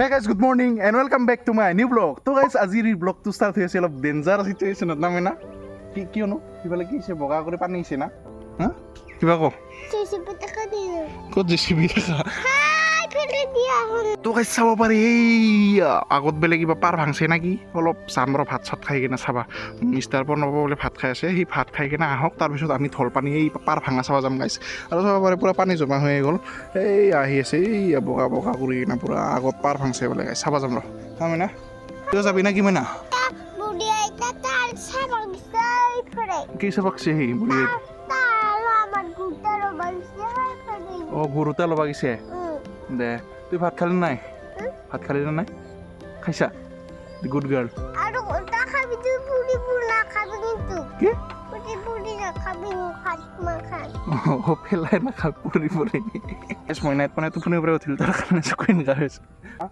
Hey guys good morning and welcome back to my new vlog তো guys আজিৰ ব্লগটো start হৈ আছে অলপ ডেঞ্জাৰ চিটুৱেশ্যনত নামে না কি কিয়নো? সিফালে কি হৈছে? বগা কৰি পানী আহিছে না? হা? কিবা ক? Sisipat ako dito. ক'ত জেচিবি থাকা তো গাইজ চাব পাৰি এই আগত বেলেগ কিবা পাৰ ভাংছে নেকি? অলপ যাম ৰ ভাত চাত খাই কিনে চাবা। মিষ্টাৰ প্ৰণৱ বোলে ভাত খাই আছে সি ভাত খাই কিনে আহক তাৰপিছত আমি ঢল পানী এই পাৰ ভাঙা চাব যাম গাইছ। আৰু চাব পাৰে পূৰা পানী জমা হৈ গ'ল। এই আহি আছে এই বগা বগা কৰি কিনে পূৰা আগত পাৰ ভাংছে বোলে গাইছ। চাব যাম ৰ। যাম না কিয় যাবি না কিমান sa কি চাবাকছে সি বুঢ়ী অঁ গুৰুতা ল'বা গৈছে. দে তুই ভাত খালি নাই? ভাত খালি না নাই? খাইছা গুড গার্ল। আর ওটা খাবি তুই পুরি পুরি না খাবি কিন্তু। কি? পুরি না খাবি ভাত মা খাই ও পেলাই নাখা পুরি পৰি মই নাইট মানে টোপনিৰ পৰা উঠিল চকুৰি নিকা হৈছে এই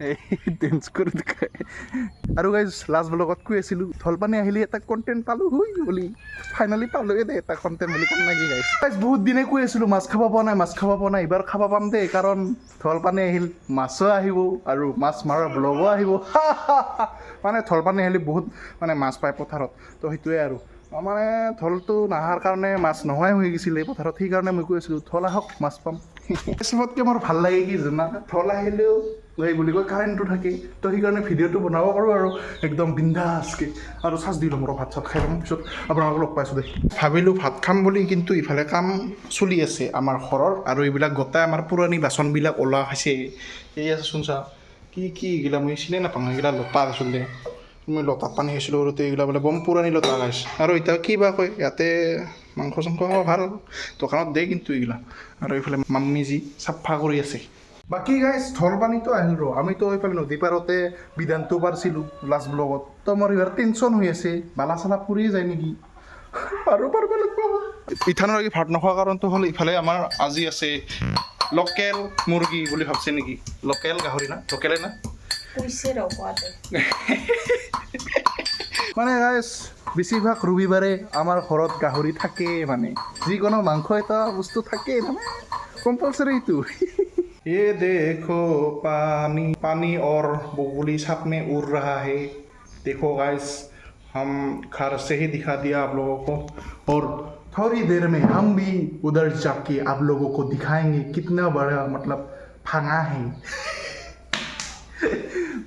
ডেন্স কৰি দেখাই আৰু গাইজ লাষ্ট ব্লগত কৈ আছিলোঁ ঢলপানী আহিলে এটা কণ্টেণ্ট পালোঁ হৈ বুলি। ফাইনেলি পালোঁৱে দে এটা কণ্টেণ্ট বুলি ক'ম নেকি গাইজ গাইজ বহুত দিনে কৈ আছিলোঁ, মাছ খাব পোৱা নাই, মাছ খাব পোৱা নাই, এইবাৰ খাব পাম দেই কাৰণ ঢলপানী আহিল, মাছো আহিব আৰু মাছ মৰা ব্লগো আহিব। মানে ঢলপানী আহিলে বহুত মানে মাছ পায় পথাৰত। তো সেইটোৱে আৰু। মানে ঢলটো নাহাৰ কাৰণে মাছ নোহোৱাই হৈ গৈছিলে পথাৰত, সেইকাৰণে মই কৈ আছিলোঁ ঢল আহক, মাছ পাম। চবতকৈ মোৰ ভালো লাগে কি জানা? ঢল আহিলেও এই বুলি কয় কাৰেণ্টটো থাকে তো সেইকাৰণে ভিডিঅ'টো বনাব পাৰোঁ আৰু একদম বিন্দাছকৈ। আৰু চাৰ্জ দি ল'ম আৰু ভাত চাত খাই ল'ম পিছত। আপোনালোকক লগ পাইছোঁ দেই। ভাবিলোঁ ভাত খাম বুলি, কিন্তু ইফালে কাম চলি আছে আমাৰ ঘৰৰ আৰু এইবিলাক গোটাই আমাৰ পুৰণি বাচনবিলাক ওলোৱা হৈছে। এই আছে, চোন চা, কি কি এইগিলা মই চিনি নাপাওঁ, এইগিলা লতা আচলতে মই লতাত পানী খাইছিলোঁ আৰু এইগিলা বোলে বম পুৰণি লতা গাইছ আৰু এতিয়া কি বা কয়, ইয়াতে মাংস চাংস খাব ভালো দোকানত দিয়ে কিন্তু এইগিলা। আৰু এইফালে মাম্মী যি চাফা কৰি আছে। বাকী ঢল পানীটো আহিল আমিতো এইফালে নদী পাৰতে বিধানটো পাৰিছিলোঁ লাষ্ট ব্লগত তো মোৰ এইবাৰ টেনশ্যন হৈ আছে বালা চালা পৰিয়ে যায় নেকি? আৰু পাৰিব লাগিব ইথানৰ আগি ভাত নোখোৱা কাৰণটো হ'ল ইফালে আমাৰ আজি আছে লোকেল মুৰ্গী বুলি ভাবছে নেকি? লোকেল গাহৰি না? লোকেলে না? মানে গাইছ বেছিভাগ ৰবিবাৰে আমাৰ ঘৰত গাহৰি থাকেই মানে। যিকোনো মাংস এটা বস্তু থাকেই মানে। কম্পালচাৰি এইটো। ये देखो पानी पानी और बबुली साथ में उड़ रहा है देखो गाइस हम घर से ही दिखा दिया आप लोगों को और थोड़ी देर में हम भी उधर जाके आप लोगों को दिखाएंगे कितना बड़ा मतलब फांगा है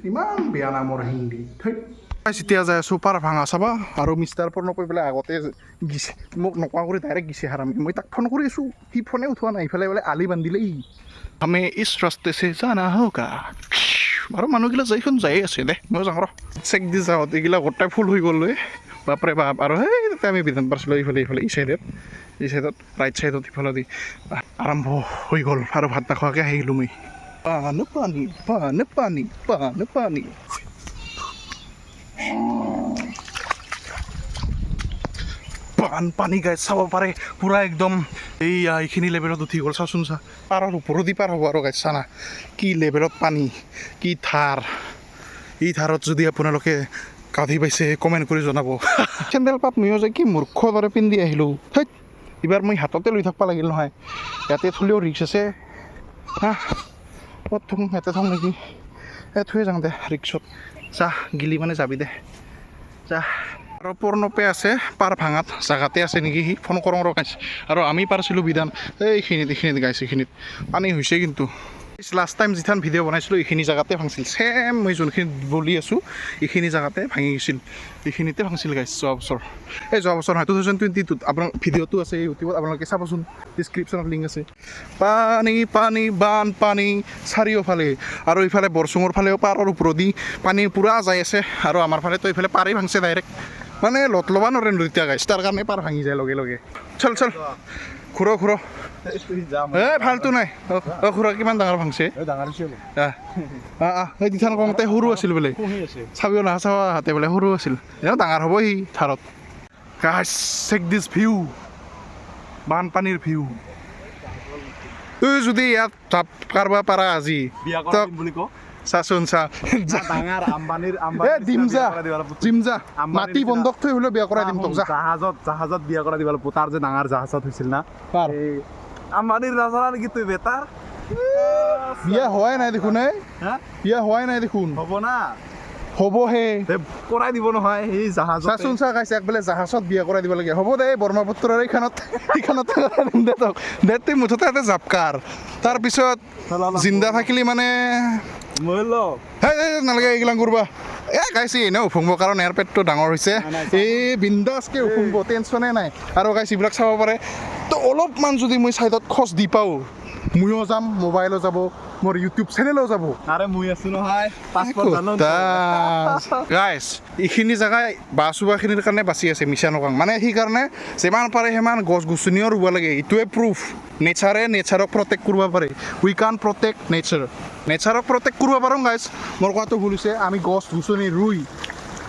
ইমান বেয়া নামৰ হিন্দী এতিয়া যাই আছোঁ পাৰ ভাঙা চাবা আৰু মিষ্টাৰ ফোন নকৈ পেলাই আগতে গিছে মোক নকোৱা কৰি ডাইৰেক্ট গিছে হাৰামি মই তাক ফোন কৰি আছোঁ সি ফোনে উঠোৱা নাই ইফালে বোলে আলি বান্ধিলেই আমি ইছ रास्ते চে জানা होगा। আৰু মানুহগিলা যাইখন যায়ে আছে দে মই যাওঁ ৰ চেক দি যাওঁ এইগিলা গোটাই ফুল হৈ গ'ল বাপৰে বাপ আৰু সেই তাতে আমি বিধান পাৰছিলোঁ এইফালে এইফালে এই চাইডত এই চাইডত ৰাইট চাইডত ইফালে দি আৰম্ভ হৈ গ'ল আৰু ভাত নাখোৱাকৈ আহিলোঁ মই পানী পানী পানী পানী পানী পানী বানপানী গাই চাব পাৰে। পূৰা একদম এইয়া এইখিনি লেভেলত উঠি গ'ল। চাচোন চা, পাৰৰ ওপৰদি পাৰ হ'ব আৰু গাইছ চানা। কি লেভেলত পানী, কি থাৰ এই থাৰত যদি আপোনালোকে কাঁধি পাইছে কমেণ্ট কৰি জনাব। চেণ্ডেল পাত ময়ো যে, কি মূৰ্খ দৰে পিন্ধি আহিলোঁ। থেইত এইবাৰ মই হাততে লৈ থাকিব লাগিল নহয়। ইয়াতে থ'লেও ৰিক্স আছে। হা, ক'ত থওঁ ইয়াতে থওঁ নেকি? এই থৈ যাওঁ দে ৰিক্সত যা গিলি মানে যাবি দে। যা আৰু পৰ্ণপে আছে, পাৰ ভাঙাত জেগাতে আছে নেকি? সি ফোন কৰোঁ গাইছে। আৰু আমি পাৰিছিলোঁ বিধান এইখিনিত এইখিনিত গাইছে, এইখিনিত। পানী হৈছে কিন্তু। লাষ্ট টাইম যিখন ভিডিঅ' বনাইছিলোঁ, এইখিনি জেগাতে ভাঙিছিল। ছেম মই যোনখিনি বলি আছোঁ, এইখিনি জেগাতে ভাঙি গৈছিল। এইখিনিতে ভাঙিছিল গাইছ যোৱা বছৰ। এই যোৱা বছৰ নহয় টু থাউজেণ্ড টুৱেণ্টি টুত আপোনাৰ ভিডিঅ'টো আছে ইউটিউবত, আপোনালোকে চাবচোন। ডিছক্ৰিপশ্যনত লিংক আছে। পানী পানী বানপানী চাৰিওফালে। আৰু ইফালে বৰচুঙৰ ফালেও পাৰৰ ওপৰেদি পানী পূৰা যাই আছে। আৰু আমাৰ ফালেতো এইফালে পাৰেই ভাঙছে ডাইৰেক্ট মানে লত ল'ব নোৱাৰে নৃত্য গাইছ তাৰ কাৰণে পাৰ ভাঙি যায় লগে লগে। চল চল। ঘূৰ ঘূৰ এ ভালটো নাই। অ' খুৰা কিমান ডাঙৰ ভাঙছে? এই দিঠান কওঁতে সৰু আছিল বোলে। চাবিও নাহা চাবা হাতে বোলে সৰু আছিল। এনেও ডাঙৰ হ'ব সি থাৰত। গাইছ চেক দিছ ভিউ বানপানীৰ ভিউ এই যদি ইয়াত জাপ কাৰবা পাৰা আজি বিয়া বুলি কওঁ। চাচোন চা। ডাঙৰ আম্বানীৰ এ দিম যা বিয়া কৰাই দিবা লাগব। জিম যা। মাটি বন্ধক থৈ হ'লেও বিয়া কৰাই দিম তোক যা। জাহাজত জাহাজত বিয়া কৰাই দিব লাগিব। তাৰ যে ডাঙৰ জাহাজত হৈছিল না। আম্বানীৰ ৰাজা নেকি তুই বেটাৰ বিয়া হোৱাই নাই দেখোন বিয়া হোৱাই নাই দেখোন। হ'ব না। হ'বহে। তে কৰাই দিব নহয় সেই জাহাজত। চাচোন চা কাইছে একবেলে জাহাজত বিয়া কৰাই দিব লাগে। হ'ব দে ব্ৰহ্মপুত্ৰৰ এইখনত এইখনত দে তক। দে তুই মুঠতে ইয়াতে জাপকাৰ। তাৰপিছত জিন্দা থাকিলি মানে নালাগে এইগিলাক কৰবা এ গাইছি এনেও উফুংব কাৰণ ইয়াৰ পেটটো ডাঙৰ হৈছে। এই বিন্দাছকে উফুংব টেনশ্যনে নাই। আৰু গাইছ এইবিলাক চাব পাৰে। তো অলপমান যদি মই ছাইডত খোজ দি পাওঁ ময়ো যাম মোবাইলো যাব মোৰ ইউটিউব চেনেলো যাব। আৰে মই আছো নহয় গাইছ এইখিনি জেগাই বাছ খিনিৰ কাৰণে বাচি আছে মিছা নকওঁ মানে সেইকাৰণে যিমান পাৰে সিমান গছ গছনিও ৰুব লাগে। এইটোৱে প্ৰুফ নেচাৰে নেচাৰক প্ৰটেক্ট কৰিব পাৰে। উই কান প্ৰটেক্ট নেচাৰ নেচাৰক প্ৰটেক্ট কৰিব পাৰোঁ গাইছ মোৰ কোৱাটো ভুল হৈছে আমি গছ গছনি ৰুই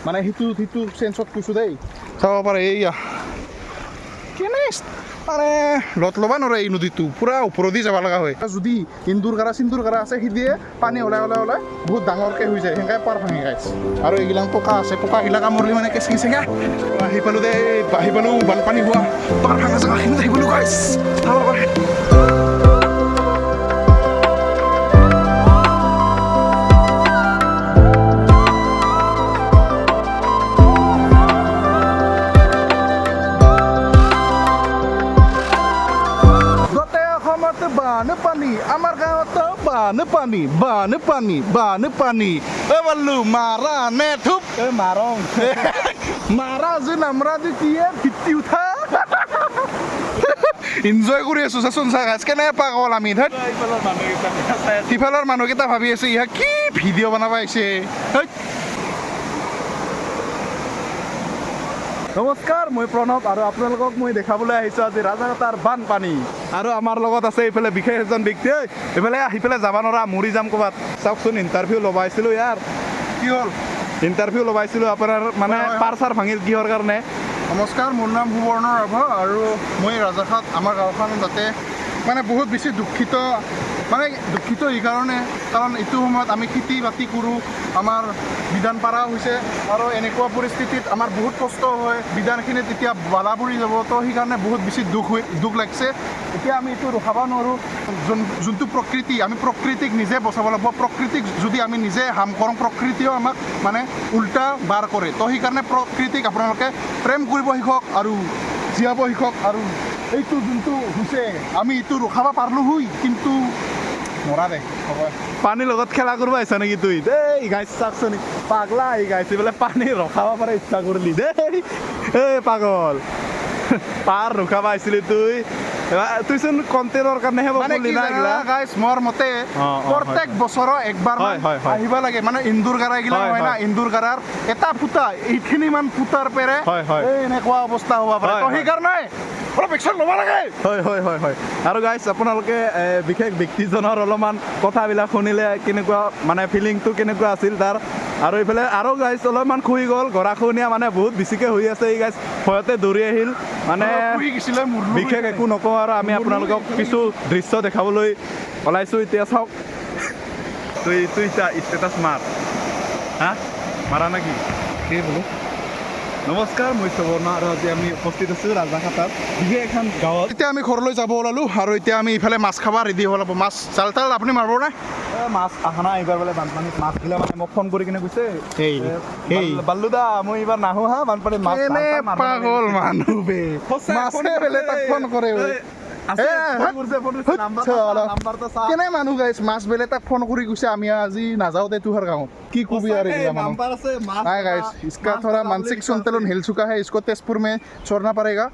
মানে সেইটো সেইটো চেঞ্চত কৈছোঁ দেই। চাব পাৰে এইয়া। কেনে মানে লত ল'ব নোৱাৰে এই নদীটো, পূৰা ওপৰেদি যাব লগা হয়। যদি ইন্দুৰ কাৰা চিন্দুৰ গাৰা আছে সিদিয়ে পানী ওলাই ওলাই ওলাই, বহুত ডাঙৰকৈ হৈ যায় সেনেকৈ পাৰ ভাঙি গাইছে আৰু এইগিলাক পকা আছে পকাগিলা কামুৰিলে মানে কেঁচি চেঙা আহি পালোঁ দে, আহি পালোঁ, বানপানী হোৱা, পাৰ ভাঙা জেগাখিনিত আহি পালোঁ গাইছ বানপানী আমাৰ গাঁৱতো বানপানী বানপানী বানপানী অ বাল্লু মাৰা নে থুপ। এই মাৰং মাৰা যে নামৰা যে কি এ, ভিত্তি উঠা। এনজয় কৰি আছো চাচোন চা গাছ কেনে পাগল আমি ধেত এইফালৰ মানুহকেইটা ভাবি আছে ইহা কি ভিডিঅ' বনাব আহিছে নমস্কাৰ মই প্ৰণৱ আৰু আপোনালোকক মই দেখাবলৈ আহিছোঁ আজি ৰাজাঘাটাৰ বানপানী। আৰু আমাৰ লগত আছে এইফালে বিশেষ এজন ব্যক্তি এইফালে আহি পেলাই যাব নোৱাৰা মৰি যাম ক'ৰবাত। চাওকচোন ইণ্টাৰভিউ লবাইছিলোঁ ইয়াৰ। কি হ'ল? ইণ্টাৰভিউ লবাইছিলোঁ আপোনাৰ মানে। পাৰ চাৰ ভাঙিল কিহৰ কাৰণে? নমস্কাৰ মোৰ নাম সুবৰ্ণ ৰাভা আৰু মই ৰাজাখাত আমাৰ গাঁওখন তাতে মানে বহুত বেছি দুখিত মানে দুখিত এইকাৰণে কাৰণ এইটো সময়ত আমি খেতি বাতি কৰোঁ, আমাৰ বিধান পাৰা হৈছে, আৰু এনেকুৱা পৰিস্থিতিত আমাৰ বহুত কষ্ট হয়, বিধানখিনিত এতিয়া বালা পৰি যাব, তো সেইকাৰণে বহুত বেছি দুখ হৈ, দুখ লাগিছে। এতিয়া আমি এইটো ৰখাব নোৱাৰোঁ, যোন, যোনটো প্ৰকৃতি, আমি প্ৰকৃতিক নিজে বচাব লাগিব, প্ৰকৃতিক যদি আমি নিজে হাম কৰোঁ প্ৰকৃতিয়েও আমাক মানে উল্টা বাৰ কৰে। তো সেইকাৰণে প্ৰকৃতিক আপোনালোকে প্ৰেম কৰিব শিকক আৰু জীয়াব শিকক আৰু এইটো যোনটো হৈছে, আমি এইটো ৰখাব পাৰিলোঁ হয়, কিন্তু দে পানীৰ লগত খেলা কৰিব আহিছা নেকি তুই? দেই, গাইছ চাওকচোন পাগলা আহি গাইছে বোলে পানী ৰখাব পাৰে ইচ্ছা কৰিলি। দেই এই পাগল। পাৰ ৰখাব আহিছিলি তুই। তুইচোন কণ্টেনৰ কাৰণেহে মানে গাইছ মোৰ মতে প্ৰত্যেক বছৰৰ একবাৰ। আহিব লাগে। মানে ইন্দুৰ গাৰা এইগিলা হয়, না ইন্দুৰ গাৰাৰ এটা ফুটা এইখিনি মান ফুটাৰ পেৰে। এনেকুৱা অৱস্থা হ'ব পাৰে। তো সেইকাৰণে অলপ একশ্যন ল'ব লাগে। হয় হয় হয় হয়। আৰু গাইছ আপোনালোকে বিশেষ ব্যক্তিজনৰ অলপমান কথাবিলাক শুনিলে কেনেকুৱা মানে ফিলিংটো কেনেকুৱা আছিল তাৰ আৰু এইফালে আৰু গাইছ অলপমান খুই গ'ল। গৰাখহনীয়া মানে বহুত বেছিকৈ হৈ আছে এই গাইছ ভয়তে দৌৰি আহিল। মানে শুই বিশেষ একো নকওঁ আৰু আমি আপোনালোকক কিছু দৃশ্য দেখাবলৈ ওলাইছোঁ। এতিয়া চাওক। তুই তুই ষ্টেটাছ মাৰ। হা? মাৰা নেকি? কি বোলো? নমস্কাৰ মই সুবৰ্ণ আৰু আজি আমি উপস্থিত আছোঁ ৰাজাঘাটত বিশেষ এখন গাঁৱত। এতিয়া আমি ঘৰলৈ যাব ওলালোঁ আৰু এতিয়া আমি ইফালে মাছ খাব ৰেডি হ'ব লাগিব মাছ জাল তাল আপুনি মাৰিব নে? এ, মাছ আহা নাই এইবাৰ বোলে বানপানীত মাছ গিলা মানে মোক ফোন কৰি কিনে কৈছে। বাল্লু দা মই এইবাৰ নাহো হা বানপানীত মাছ পাগল মানুহ বে? মাছে ফোন তাক ফোন কৰে কেনে মানুহ গাইছ? মাছ বেলে তাক ফোন কৰি কৈছে আমি আজি নাযাওঁ দে তোহাৰ গাঁৱত। কি কবি আৰু নাই গাইছ ইছকা ধৰা মানসিক সন্তুলন হিলচুকা হে ইছক তেজপুৰ মে চৰনা পাৰেগা।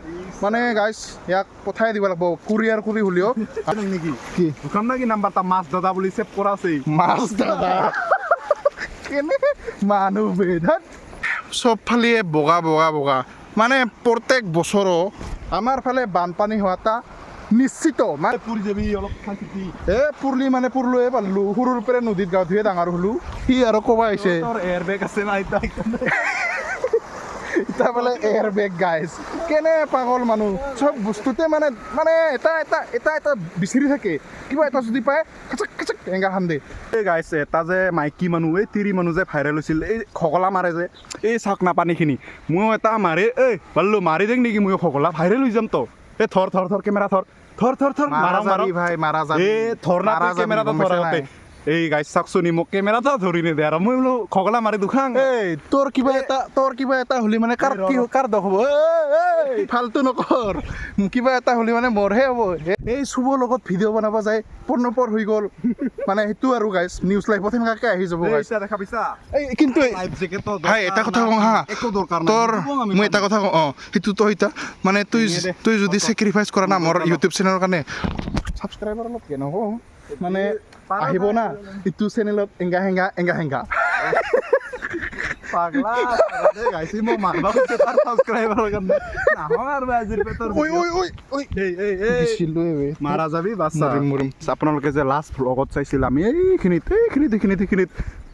মানে গাইছ ইয়াক পঠাই দিব লাগিব কুৰিয়াৰ কৰি হ'লেও। নেকি? কি? ভূকাম না কি নাম্বাৰ? এটা মাছ দাদা বুলি চেভ কৰা আছে। মাছ দাদা? কেনে মানুহ বেধাত? চব বগা বগা বগা। মানে প্ৰত্যেক বছৰো আমাৰ ফালে বানপানী হোৱা এটা নিশ্চিত। মানে পুৰি যাবি অলপ শান্তি এ পুৰলি মানে পুৰলোৱে পাৰলো সৰুৰ পৰা নদীত গা ধুয়ে ডাঙৰ হ'লো। সি আৰু ক'বা আহিছে। এয়াৰ বেগ আছে না এতিয়া এতিয়া বোলে এয়াৰ বেগ গাইজ কেনে পাগল মানুহ? চব বস্তুতে মানে মানে এটা এটা এটা এটা বিচাৰি থাকে। কিবা এটা যদি পায় খাচাক খাচাক টেঙা খান দে এই গাইছে এটা যে মাইকী মানুহ এই তিৰি মানুহ যে ভাইৰেল হৈছিল এই খকলা মাৰে যে এই চাওক না পানীখিনি। ময়ো এটা মাৰে এই পাল্লো মাৰি দেখ নেকি ময়ো খকলা ভাইৰেল হৈ যাম তো। এই থর থর থর ক্যামেরা থর। থর থর থর। মারা যাবি ভাই মারা যাবি এ থর না মাৰা তো যাবি, এই গাইছ চাওকচোন ই মোক কেমেৰাটো ধৰি নিদিয়ে আৰু। মই বোলো খগলা মাৰি দুখাং। এই তোৰ কিবা এটা তোৰ কিবা এটা হ'লি মানে কাৰ কি কাৰ দখ হ'ব? ফাল্টু নকৰ। কিবা এটা হ'লি মানে মোৰহে হ'ব। এই চুবৰ লগত ভিডিঅ' বনাব যায় পৰ্ণপৰ হৈ গ'ল। মানে সেইটো আৰু গাইছ নিউজ লাইভত সেনেকুৱাকে আহি যাব দেখা পাইছা? এই কিন্তু ভাই এটা কথা কওঁ হা। তোৰ মই এটা কথা কওঁ অঁ সেইটো তই এতিয়া মানে তই। তই যদি চেক্ৰিফাইচ কৰা না মোৰ ইউটিউব চেনেলৰ কাৰণে ছাবস্ক্ৰাইবাৰ অলপ কেনে হ'ব মানে আহিব না ইটো চেনেলত এংগা হেংগা এংগা হেংগা। পাগলা গাইছি মই মাৰবা খুজিছে তাৰ সাবস্ক্ৰাইবাৰৰ কাৰণে। নাহৰ আৰু আজিৰ পেটৰ ঐ ঐ ঐ ঐ। এই এই এই দিছিলোঁ এই মাৰা যাবি বাচ্চা মৰিম আপোনালোকে যে লাষ্ট ভ্লগত চাইছিল আমি এইখিনিত এইখিনিত এইখিনিত এইখিনিত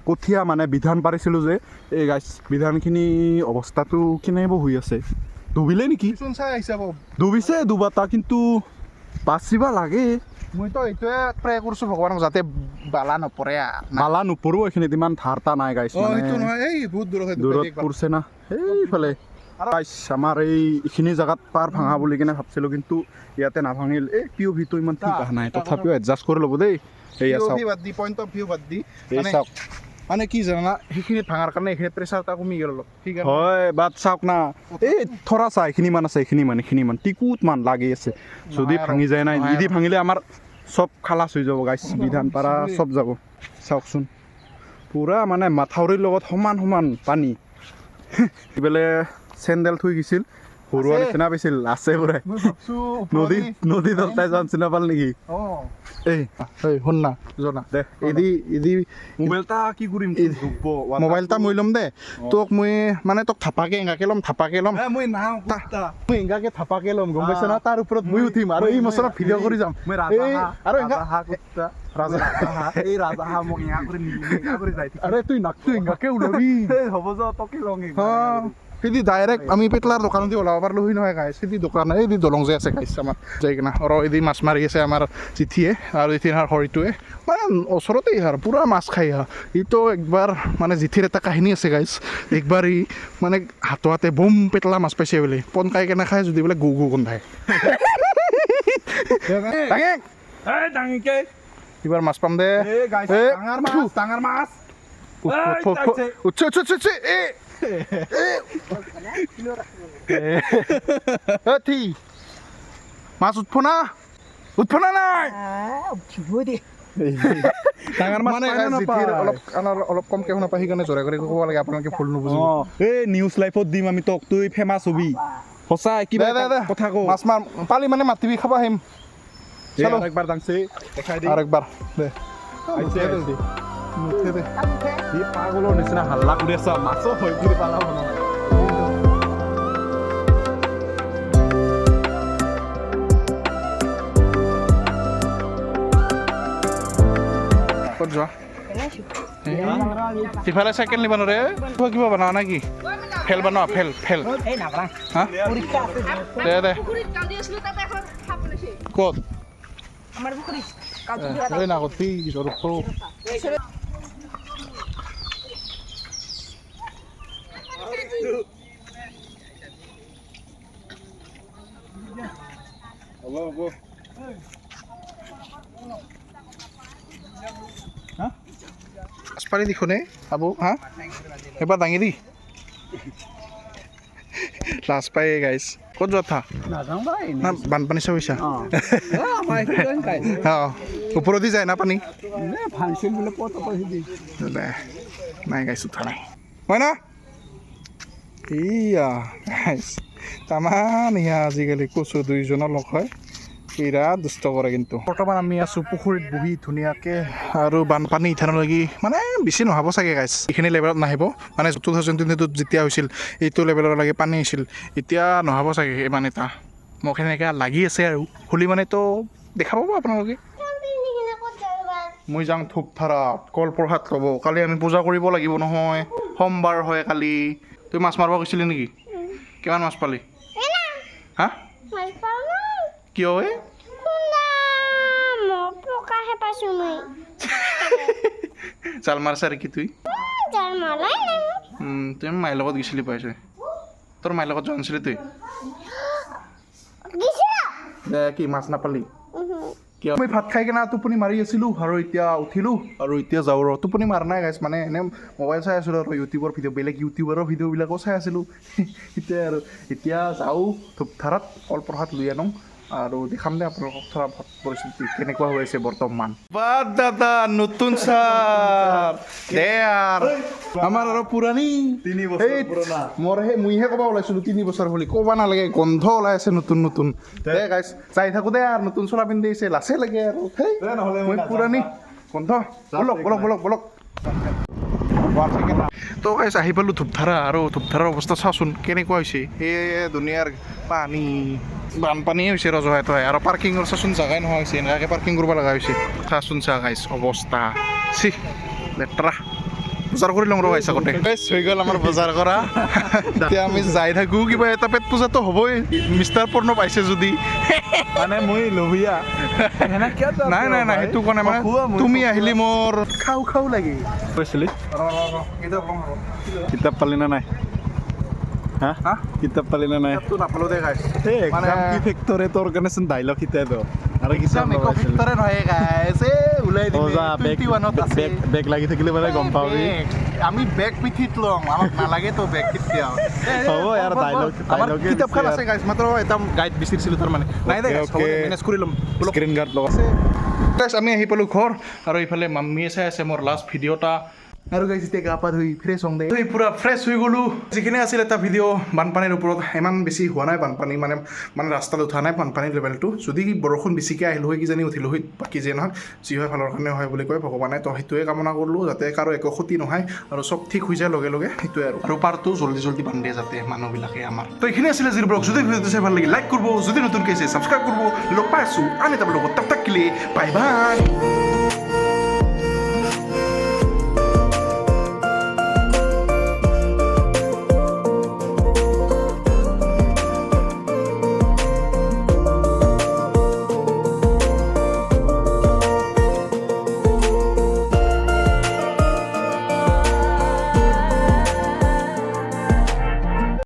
কঠীয়া মানে বিধান পাৰিছিলোঁ যে এই গাইছ বিধানখিনি অৱস্থাটো কেনেব হৈ আছে। ডুবিলে নেকি? ডুবিছে দুবাটা কিন্তু বাচিবা লাগে। মইতো এইটোৱে প্ৰে কৰিছোঁ ভগৱানক যাতে বালা নপৰে বালা নোপৰো এইখিনিত ইমান ধাৰতা নাই গাইছ মানে। এই বহুত দূৰত দূৰত পৰিছে না। গাইছ আমাৰ এই এইখিনি জেগাত পাৰ ভাঙা বুলি কিনে ভাবছিলোঁ কিন্তু ইয়াতে নাভাঙিল। এই পি অ' ভিটো ইমান ঠিক অহা নাই তথাপিও এডজাষ্ট কৰি ল'ব দেই। এইয়া চাওক বাদ দি পইণ্ট অফ ভিউ বাদ দি এই মানে চাওক। মানে কি জানা সেইখিনিত ভাঙাৰ কাৰণে এইখিনিত প্ৰেছাৰ এটা কমি গ'ল অলপ হয় বাট চাওক না। এই থৰা চা এইখিনি মান আছে এইখিনি মান এইখিনি মান টিকুত মান লাগি আছে। যদি ভাঙি যায় নাই আৰু। ভাঙিলে আমাৰ চব খালাচ হৈ যাব গাইছ বিধান পাৰা চব যাব। চাওকচোন। পূৰা মানে মাথাউৰিৰ লগত সমান সমান পানী। এইফালে চেণ্ডেল থৈ গৈছিল। সৰুৱা। নিচিনা পাইছিল আছে ভাবছোঁ নদী নদী দলতাই যোৱা নিচিনা পাল নেকি? এই। এই শুন না জনা। দে এদি এদি মোবাইল এটা কি কৰিম মোবাইল এটা মই ল'ম দে। তোক মই মানে তোক থাপাকে এংগাকে ল'ম থাপাকে ল'ম। মই নাও মই এংগাকে থাপাকে ল'ম গম পাইছ না? তাৰ ওপৰত মই উঠিম আৰু এই মচনত ভিডিঅ' কৰি যাম। আৰু এংগা ৰাজা এই ৰাজাহা মোক এয়া কৰি যাই আৰে তুই নাকটো এংগাকে ওলাবি। হ'ব যা তকে লং অঁ সেইদি ডাইৰেক্ট আমি পেটলাৰ দোকানত দি ওলাব পাৰিলোঁ হয় নহয় গাইছ সেইদি দোকান এই দি দলং যে আছে গাইছ আমাৰ যাই কিনা আৰু এদি মাছ মাৰি আছে আমাৰ চিঠিয়ে আৰু জিঠিৰ সৰিটোৱে মানে ওচৰতে আৰু পূৰা মাছ খাই আহ ইটো একবাৰ মানে জিঠিৰ এটা কাহিনী আছে গাইছ একবাৰ ই মানে হাতো হাতে বম পেটলা মাছ পাইছে বোলে পন কাই কেনে খাই যদি বোলে গু গু গোন্ধাই ডাঙে এইবাৰ মাছ পাম দে ডাঙৰ মাছ ডাঙৰ মাছ উঠ উঠ উঠ উঠ উঠ উঠ এ এ মাছ উঠব না উঠব না নাই? অলপ অলপ কমকে শুনা পাই সেইকাৰণে জোৰে কৰি ক'ব লাগে আপোনালোকে ভুল নুবুজিব এই নিউজ লাইফত দিম আমি তোক তুই ফেমাছ হবি সঁচাই কিবা দে দে কথা কওঁ মাছ মাৰ পালি মানে মাতিবি খাব আহিম চলো। একবাৰ ডাংছে দেখাই দি আৰু একবাৰ দে আহিছে, দে। সি পাগলৰ নিচিনা হাল্লা কৰি আছা? মাছো হয় বুলি পালা ক'ত যোৱা? সিফালে চাইকেল নিবা নোৱাৰে। কিবা কিবা বনাৱা নে কি? ফেল বনোৱা ফেল ফেল। হা? দে দে। ক'ত? আমাৰ পুখুৰীত। এই নাকতি জ্বৰ সৰু হ'ব হ'ব মাছ পাৰি দিখোনে আবু হা? এবাৰ দাঙি দি। লাজ পাই গাইছ ক'ত যোৱা থা? না বানপানী চাবিছা অঁ। ওপৰদি যায় না পানী? দে? নাই গাইছ উঠা নাই। হয় না? এইয়া গাইছ তামান ইয়া আজিকালি কচু দুইজনৰ লগ হয়। বিৰাট দুষ্ট কৰে কিন্তু। বৰ্তমান আমি আছোঁ পুখুৰীত বহি ধুনীয়াকৈ আৰু বানপানী ইথানলৈকে মানে বেছি নহ'ব চাগে গাইছ এইখিনি লেভেলত নাহিব। মানে টু থাউজেণ্ড টুৱেণ্টি টুত যেতিয়া হৈছিল এইটো লেভেললৈকে পানী আহিছিল। এতিয়া নহ'ব চাগে ইমান এটা। মোক সেনেকৈ লাগি আছে আৰু। খুলি মানেতো দেখা পাব আপোনালোকে। মই যাওঁ ধূপধাৰাত কলপ্ৰসাদ ল'ব। কালি আমি পূজা কৰিব লাগিব নহয়। সোমবাৰ হয় কালি। তই মাছ মাৰিব গৈছিলি নেকি? কিমান মাছ পালি? হা? কিয় ঐ পকাহে পাইছো মই। জাল মাৰছা নেকি তুই? যাৰ মালাই নাই তুই মাইৰ লগত গৈছিলি পাইছে। তোৰ মাইৰ লগত যোৱা নাছিলি তুই? দে কি মাছ নাপালি? কিয়? মই ভাত খাই কিনে টোপনি মাৰি আছিলোঁ আৰু এতিয়া উঠিলোঁ আৰু এতিয়া যাওঁ ৰ। টোপনি মাৰা নাই গাইছ মানে এনে মোবাইল চাই আছিলোঁ আৰু ইউটিউবৰ ভিডিঅ' বেলেগ ইউটিউবাৰৰ ভিডিঅ'বিলাকো চাই আছিলোঁ। এতিয়া আৰু এতিয়া যাওঁ ধূপধাৰাত কলপ্ৰসাদ লৈ আনো। আৰু দেখাম দে আপোনালোকক ধৰা পৰিস্থিতি কেনেকুৱা হৈ আছে বৰ্তমান। বাদ দাদা নতুন ছাৰ। দে আমাৰ আৰু পুৰাণী। তিনি বছৰ মোৰ সেই মইহে ক'ব ওলাইছিলোঁ তিনি বছৰ বুলি। ক'ব নালাগে গন্ধ ওলাই আছে নতুন নতুন। দে। গাইছ যাই থাকোঁ দে আৰু নতুন চোলা পিন্ধি আহিছে লাচে লাগে আৰু। সেই মই পুৰণি। গন্ধ। বলক বলক বলক বলক। তো গাইছ আহি পালোঁ ধূপধাৰা আৰু ধূপধাৰাৰ অৱস্থা চাচোন কেনেকুৱা হৈছে? এই দুনিয়াৰ পানী বানপানীয়ে হৈছে ৰজহাই তই আৰু পাৰ্কিঙৰ চাচোন জাগাই নোহোৱা হৈছে এনেকুৱাকৈ পাৰ্কিং কৰিব লগা হৈছে। চাচোন চা গাইছ অৱস্থা। চি লেতেৰা। বজাৰ কৰি লওঁ ৰ গাইছ আগতে। গাইছ হৈ গ'ল আমাৰ বজাৰ কৰা। এতিয়া আমি যাই থাকোঁ কিবা এটা পেট পূজাটো হ'বই। মিষ্টাৰ পৰ্ণ পাইছে যদি। মানে মই লোভিয়া। নাই নাই নাই সেইটো কোৱা নাই। মানে তুমি আহিলে মোৰ খাওঁ খাওঁ লাগে। কৈছিলি? কিতাপ পালি নে নাই? হা? কিতাপ পালি নে নাই? কিতাপটো দে গাইছ এই মানে- এক্সাম কি ফেক্টৰে তোৰ কাৰণে চোন ডাইলগ শিকাই দ আৰু কিছুমান নহয় গাইছ ওলাই টুৱেণ্টি ওৱানত আছে। বেগ লাগি থাকিলে মানে গম পাবি আমি। বেগ পিঠিত ল'ম আমাক নালাগে তো বেগ কেতিয়াও হ'ব ইয়াৰ dialogue- আমাৰ কিতাপখন আছে গাইছ মাত্ৰ এটা গাইড বিচাৰিছিলোঁ তাৰ মানে। নাই দে guys, হ'ব মেনেজ কৰি ল'ম। স্ক্ৰীণ গাৰ্ড লগা গাইছ আমি আহি পালোঁ ঘৰ আৰু ইফালে মাম্মীয়ে চাই আছে মোৰ লাষ্ট ভিডিঅ'টা আৰু গাইছ এতিয়া গা পা ধুই ফ্ৰেছ হওঁ দে। ধুই পূৰা ফ্ৰেছ হৈ গ'লোঁ। যিখিনি আছিল এটা ভিডিঅ' বানপানীৰ ওপৰত ইমান বেছি হোৱা নাই বানপানী মানে মানে ৰাস্তাত উঠা নাই বানপানীৰ লেভেলটো যদি বৰষুণ বেছিকৈ আহিলোঁ হয় কিজানি উঠিলোঁ হয় বাকী যে নহয় যি হয় ভালৰ কাৰণে হয় বুলি কয় ভগৱানে। তো সেইটোৱে কামনা কৰিলোঁ যাতে কাৰো একো ক্ষতি নহয় আৰু চব ঠিক হৈ যায় লগে লগে সেইটোৱে আৰু। আৰু পাৰটো জল্দি জল্দি বান্ধে যাতে মানুহবিলাকে আমাৰ। তো এইখিনি আছিলে জিৰ ব্লগ যদি ভিডিঅ'টো চাই ভালো লাগিল লাইক কৰিব। যদি নতুনকৈ আছে ছাবস্ক্ৰাইব কৰিব। লগ পাই আছোঁ। আন এটা ব্লগত তাক তাক কিলে বাই বাই